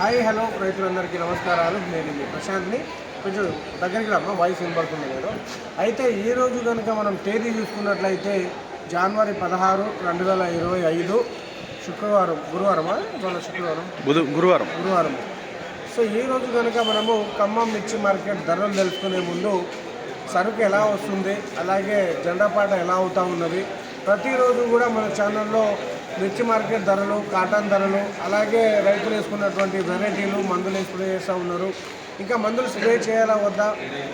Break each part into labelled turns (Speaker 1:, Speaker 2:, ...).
Speaker 1: Hi hello రైతులందరికీ నమస్కారాలు. నేను మీ ప్రశాంత్ని. కొంచెం దగ్గరికి రమ్మ వాయిస్ వినపడుతుంది నేను అయితే ఈ రోజు కనుక మనం తేదీ చూసుకున్నట్లయితే జనవరి పదహారు రెండు వేల ఇరవై ఐదు శుక్రవారం గురువారమా? శుక్రవారం.
Speaker 2: బుధ గురువారం.
Speaker 1: గురువారం. సో ఈ రోజు కనుక మనము ఖమ్మం మిర్చి మార్కెట్ ధరలు తెలుసుకునే ముందు సరుకు ఎలా వస్తుంది అలాగే జెండాపాట ఎలా అవుతా ఉన్నది ప్రతిరోజు కూడా మన ఛానల్లో మిర్చి మార్కెట్ ధరలు కాటన్ ధరలు అలాగే రైతులు వేసుకున్నటువంటి వెరైటీలు మందులు స్ప్రే చేస్తూ ఉన్నారు. ఇంకా మందులు స్ప్రే చేయాలా వద్దా?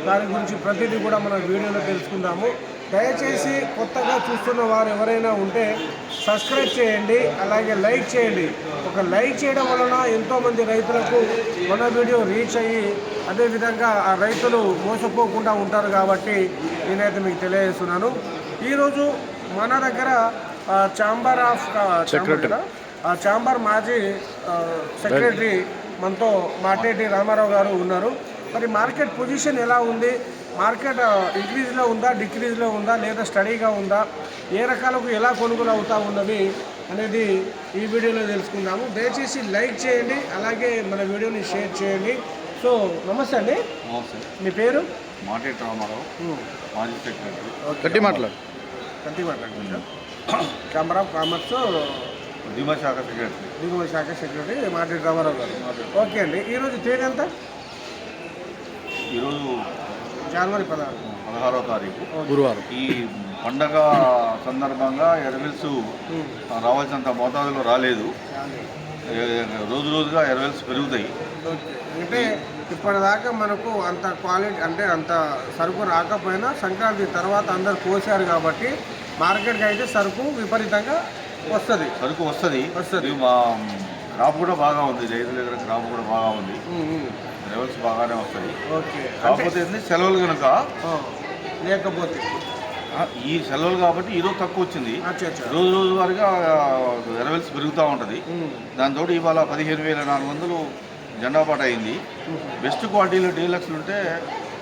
Speaker 1: దాని గురించి ప్రతిదీ కూడా మన వీడియోలో తెలుసుకుందాము. దయచేసి కొత్తగా చూస్తున్న వారు ఎవరైనా ఉంటే సబ్స్క్రైబ్ చేయండి అలాగే లైక్ చేయండి. ఒక లైక్ చేయడం వలన ఎంతోమంది రైతులకు మన వీడియో రీచ్ అయ్యి అదేవిధంగా ఆ రైతులు మోసపోకుండా ఉంటారు కాబట్టి నేనైతే మీకు తెలియజేస్తున్నాను. ఈరోజు మన దగ్గర ఛాంబర్ ఆఫ్. ఆ ఛాంబర్ మాజీ సెక్రటరీ మనతో మాటేటి రామారావు గారు ఉన్నారు. మరి మార్కెట్ పొజిషన్ ఎలా ఉంది? మార్కెట్ ఇంక్రీజ్లో ఉందా డిక్రీజ్లో ఉందా లేదా స్టడీగా ఉందా? ఏ రకాలకు ఎలా కొనుగోలు అవుతా ఉన్నవి అనేది ఈ వీడియోలో తెలుసుకుందాము. దయచేసి లైక్ చేయండి అలాగే మన వీడియోని షేర్ చేయండి. సో నమస్తే అండి. మీ పేరు?
Speaker 3: మాటేటి రామారావు. మాజీ సెక్రటరీ.
Speaker 2: గట్టి మాట్లాడు.
Speaker 1: కంటి మాట్లాడుతున్నా ఛాంబర్ ఆఫ్ కామర్స్
Speaker 3: ఉద్యమ శాఖ సెక్రటరీ
Speaker 1: దిగుమతి శాఖ సెక్రటరీ మాటేటి రామారావు గారు. ఓకే అండి. ఈరోజు తేదీ ఎంత?
Speaker 3: ఈరోజు
Speaker 1: జనవరి పదహారు.
Speaker 3: పదహారో తారీఖు.
Speaker 2: గురువారం.
Speaker 3: ఈ పండగ సందర్భంగా ఎరవెల్స్
Speaker 1: ఉమ్.
Speaker 3: రావాల్సినంత మోతాదులో రాలేదు. రోజు రోజుగా ఎరవెల్స్ పెరుగుతాయి.
Speaker 1: అంటే ఇప్పటిదాకా మనకు అంత క్వాలిటీ అంటే అంత సరుకు రాకపోయినా సంక్రాంతి తర్వాత అందరు కోసారు కాబట్టి మార్కెట్కి అయితే సరుకు విపరీతంగా వస్తుంది.
Speaker 3: సరుకు వస్తుంది.
Speaker 1: వస్తది.
Speaker 3: మా క్రాప్ కూడా బాగా ఉంది. రైతుల దగ్గర క్రాప్ కూడా బాగా ఉంది. లెవెల్స్ బాగానే వస్తాయి కాకపోతే సెలవులు కనుక
Speaker 1: లేకపోతే.
Speaker 3: ఈ సెలవులు కాబట్టి ఈరోజు తక్కువ వచ్చింది. రోజు రోజు వారిగా ఎరవెల్స్ పెరుగుతూ ఉంటుంది. దాంతో ఇవాళ పదిహేను వేల నాలుగు వందలు జెండా పాట అయింది. బెస్ట్ క్వాలిటీలో డీలక్స్లు ఉంటే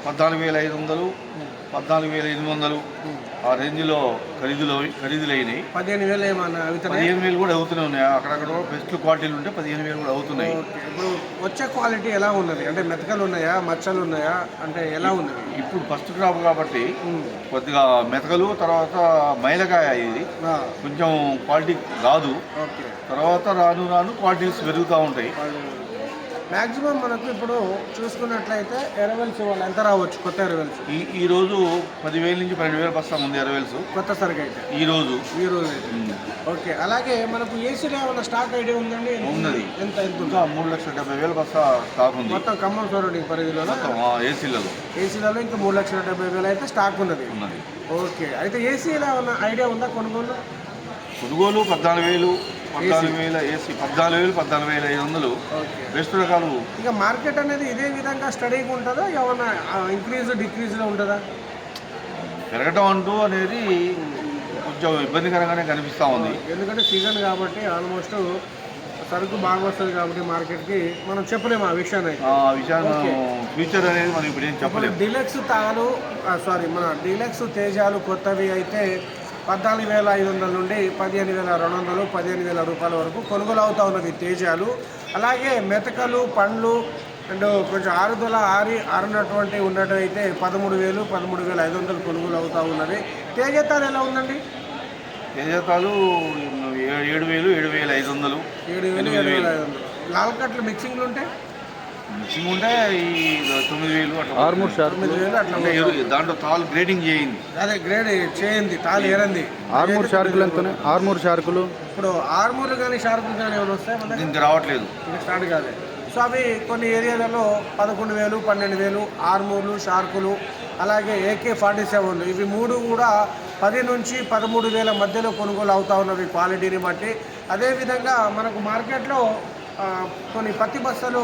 Speaker 3: పద్నాలుగు వేల ఐదు వందలు పద్నాలుగు వేల ఎనిమిది వందలు ఆ రేంజ్లో ఖరీదులో ఖరీదులు అయినాయి
Speaker 1: పదిహేను వేలు ఏమన్నా
Speaker 3: పదిహేను వేలు కూడా అవుతూనే ఉన్నాయి. అక్కడక్కడ బెస్ట్ క్వాలిటీలు ఉంటే పదిహేను వేలు కూడా అవుతున్నాయి.
Speaker 1: ఇప్పుడు వచ్చే క్వాలిటీ ఎలా ఉన్నది? అంటే మెతకలు ఉన్నాయా? మచ్చలు ఉన్నాయా? అంటే ఎలా ఉన్నది?
Speaker 3: ఇప్పుడు ఫస్ట్ క్రాప్ కాబట్టి. కొద్దిగా మెతకలు తర్వాత మైలకాయ ఇది. కొంచెం క్వాలిటీ రాదు.
Speaker 1: ఓకే.
Speaker 3: తర్వాత రాను రాను క్వాలిటీస్ పెరుగుతూ ఉంటాయి.
Speaker 1: మ్యాక్సిమం మనకు ఇప్పుడు చూసుకున్నట్లయితే ఎరవెల్స్ వాళ్ళు ఎంత రావచ్చు? కొత్త ఎరవెల్స్?
Speaker 3: ఈ ఈ రోజు పదివేల నుంచి పన్నెండు వేల బస్తా ఉంది ఎరవేల్స్.
Speaker 1: కొత్త సరుకు అయితే
Speaker 3: ఈ రోజు.
Speaker 1: ఈ రోజు అయితే ఓకే అలాగే మనకు ఏసీలో ఏమైనా స్టాక్ ఐడియా ఉందండి?
Speaker 3: ఉన్నది.
Speaker 1: ఎంత ఎంత ఉంది?
Speaker 3: మూడు లక్షల డెబ్బై వేల బస్తా స్టాక్ ఉంది.
Speaker 1: మొత్తం ఖమ్మం సౌరడింగ్ పరిధిలో
Speaker 3: ఏసీలలో
Speaker 1: ఏసీలలో ఇంకా మూడు లక్షల డెబ్బై వేలు అయితే స్టాక్ ఉన్నది.
Speaker 3: ఉన్నది.
Speaker 1: ఓకే అయితే ఏసీలో ఏమైనా ఐడియా ఉందా కొనుగోలు?
Speaker 3: కొనుగోలు పద్నాలుగు వేలు పద్నాలుగు వేల ఏసీ పద్నాలుగు వేలు పద్నాలుగు వేల ఐదు వందలు. బెస్ట్ రకాలు
Speaker 1: ఇంకా మార్కెట్ అనేది ఇదే విధంగా స్టడీగా ఉంటుందా? ఏమైనా ఇంక్రీజ్ డిక్రీజ్లో ఉంటుందా?
Speaker 3: పెరగటం అంటూ అనేది కొంచెం ఇబ్బందికరంగానే కనిపిస్తూ ఉంది.
Speaker 1: ఎందుకంటే సీజన్ కాబట్టి ఆల్మోస్ట్ సరుకు బాగా వస్తుంది కాబట్టి మార్కెట్కి మనం చెప్పలేము ఆ విషయాన్ని.
Speaker 3: ఆ విషయాన్ని ఫ్యూచర్ అనేది మనం ఇప్పుడు ఏం చెప్పలేము.
Speaker 1: డీలక్స్ తాను సారీ మన డీలక్స్ తేజాలు కొత్తవి అయితే పద్నాలుగు వేల ఐదు వందల నుండి పదిహేను వేల రెండు వందలు పదిహేను వేల రూపాయల వరకు కొనుగోలు అవుతా ఉన్నవి తేజాలు. అలాగే మెతకలు పండ్లు అండ్ కొంచెం ఆరుదల ఆరి ఆరున్నటువంటి ఉన్నట్టు అయితే పదమూడు వేలు పదమూడు వేల ఐదు వందలు కొనుగోలు అవుతా ఉన్నది. తేజతాలు ఎలా ఉందండి?
Speaker 3: తేజతాలు ఏడు వేలు ఏడు వేల ఐదు వందలు
Speaker 1: ఏడు వేలు ఏడు వేల. ఐదు వందలు. లాల్ కట్లు మిక్సింగ్లు ఉంటే?
Speaker 3: మిక్సింగ్ ఉంటే ఈ తొమ్మిది వేలు అట్లా
Speaker 2: ఆర్మూర్
Speaker 1: తొమ్మిది వేలు అట్లా
Speaker 3: అంటే ఎరు- దాంట్లో తాలు గ్రేడింగ్ చేయింది.
Speaker 1: అదే గ్రేడ్ చేయింది తాలు ఏరంది.
Speaker 2: ఆర్మూర్ షార్కులు ఎంతనే? ఆర్మూర్ షార్కులు.
Speaker 1: ఇప్పుడు ఆర్మూర్లు కానీ షార్పులు కానీ ఏమైనా వస్తాయి మన దగ్గర?
Speaker 3: దీనికి రావట్లేదు.
Speaker 1: ఇంకా స్టార్ట్ కాలే. సో అవి కొన్ని ఏరియాలలో పదకొండు వేలు పన్నెండు వేలు ఆర్మూర్లు షార్కులు అలాగే ఏకే ఫార్టీ సెవెన్లు ఇవి మూడు కూడా పది నుంచి పదమూడు వేల మధ్యలో కొనుగోలు అవుతా ఉన్నవి క్వాలిటీని బట్టి. అదేవిధంగా మనకు మార్కెట్లో కొన్ని పత్తి బస్తాలు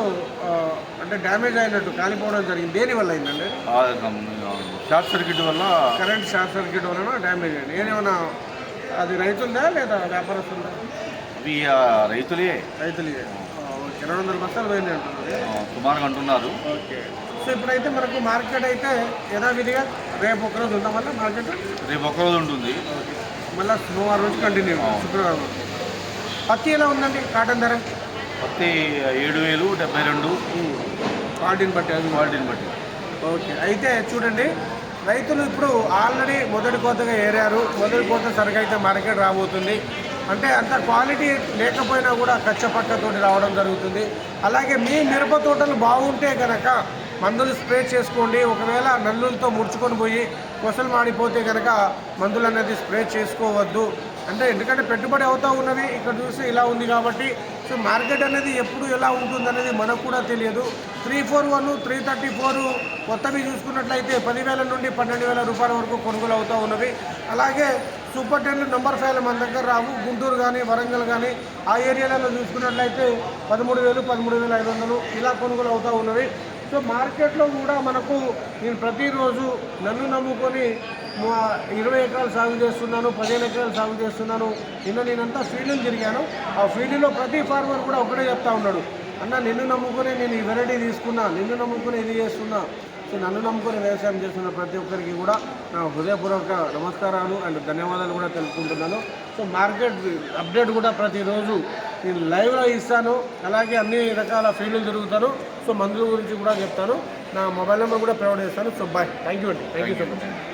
Speaker 1: అంటే డ్యామేజ్ అయినట్టు కాలిపోవడం జరిగింది. దేని వల్ల అయిందండి?
Speaker 3: షార్ట్ సర్క్యూట్ వల్ల
Speaker 1: కరెంట్ షార్ట్ సర్క్యూట్ వలన డ్యామేజ్ అయింది. ఏదేమన్నా అది రైతుందా లేదా వ్యాపారస్తుందా
Speaker 3: ఇవి రైతులే.
Speaker 1: రైతులు. రెండు వందల బస్తాలు పోయింది అంటున్నారు.
Speaker 3: సుమారుగా అంటున్నారు.
Speaker 1: ఓకే. సో ఇప్పుడైతే మనకు మార్కెట్ అయితే యథావిధిగా రేపు ఒకరోజు ఉందా మళ్ళీ మార్కెట్?
Speaker 3: రేపు ఒక్కరోజు ఉంటుంది.
Speaker 1: మళ్ళీ సోమవారం నుంచి కంటిన్యూ శుక్రవారం. పత్తి ఎలా ఉందండి? కాటన్ ధర?
Speaker 3: పత్తి ఏడు వేలు డెబ్బై రెండు.
Speaker 1: వాటిని బట్టి అది?
Speaker 3: క్వాలిటీని బట్టి.
Speaker 1: ఓకే. అయితే చూడండి రైతులు ఇప్పుడు ఆల్రెడీ మొదటి కోతగా ఏరారు. మొదటి కోత సరుకు అయితే మార్కెట్ రాబోతుంది. అంటే అంత క్వాలిటీ లేకపోయినా కూడా కచ్చపక్కతోటి రావడం జరుగుతుంది. అలాగే మీ మిరప తోటలు బాగుంటే కనుక మందులు స్ప్రే చేసుకోండి. ఒకవేళ నల్లులతో ముడుచుకొని పోయి కొసలు మాడిపోతే కనుక మందులు అనేది స్ప్రే చేసుకోవద్దు. అంటే ఎందుకంటే పెట్టుబడి అవుతూ ఉన్నవి. ఇక్కడ చూస్తే ఇలా ఉంది కాబట్టి సో మార్కెట్ అనేది ఎప్పుడు ఎలా ఉంటుంది అనేది మనకు కూడా తెలియదు. Three four one three thirty four కొత్తవి చూసుకున్నట్లయితే పదివేల నుండి పన్నెండు వేల రూపాయల వరకు కొనుగోలు అవుతూ ఉన్నవి. అలాగే సూపర్ టెన్లు నెంబర్ ఫైవ్లు మన దగ్గర రావు. గుంటూరు కానీ వరంగల్ కానీ ఆ ఏరియాలలో చూసుకున్నట్లయితే పదమూడు వేలు పదమూడు వేల ఐదు వందలు ఇలా కొనుగోలు అవుతూ ఉన్నవి. సో మార్కెట్లో కూడా మనకు నేను ప్రతిరోజు నన్ను నమ్ముకొని మా ఇరవై ఎకరాలు సాగు చేస్తున్నాను పదిహేను ఎకరాలు సాగు చేస్తున్నాను. నిన్న నేనంతా ఫీల్డ్ని తిరిగాను. ఆ ఫీల్డ్లో ప్రతి ఫార్మర్ కూడా ఒకటే చెప్తా ఉన్నాడు. అన్న నిన్ను నమ్ముకొని నేను ఈ వెరైటీ తీసుకున్నా నిన్ను నమ్ముకొని ఇది చేస్తున్నా. సో నన్ను నమ్ముకొని వ్యవసాయం చేస్తున్న ప్రతి ఒక్కరికి కూడా నా హృదయపూర్వక నమస్కారాలు అండ్ ధన్యవాదాలు కూడా తెలుపుకుంటున్నాను. సో మార్కెట్ అప్డేట్ కూడా ప్రతిరోజు నేను లైవ్లో ఇస్తాను. అలాగే అన్ని రకాల ఫీల్డ్లు తిరుగుతాను. సో మందుల గురించి కూడా చెప్తాను. నా మొబైల్ నెంబర్ కూడా ప్రొవైడ్ చేస్తాను. సో బాయ్ థ్యాంక్ యూ అండి. Thank you so much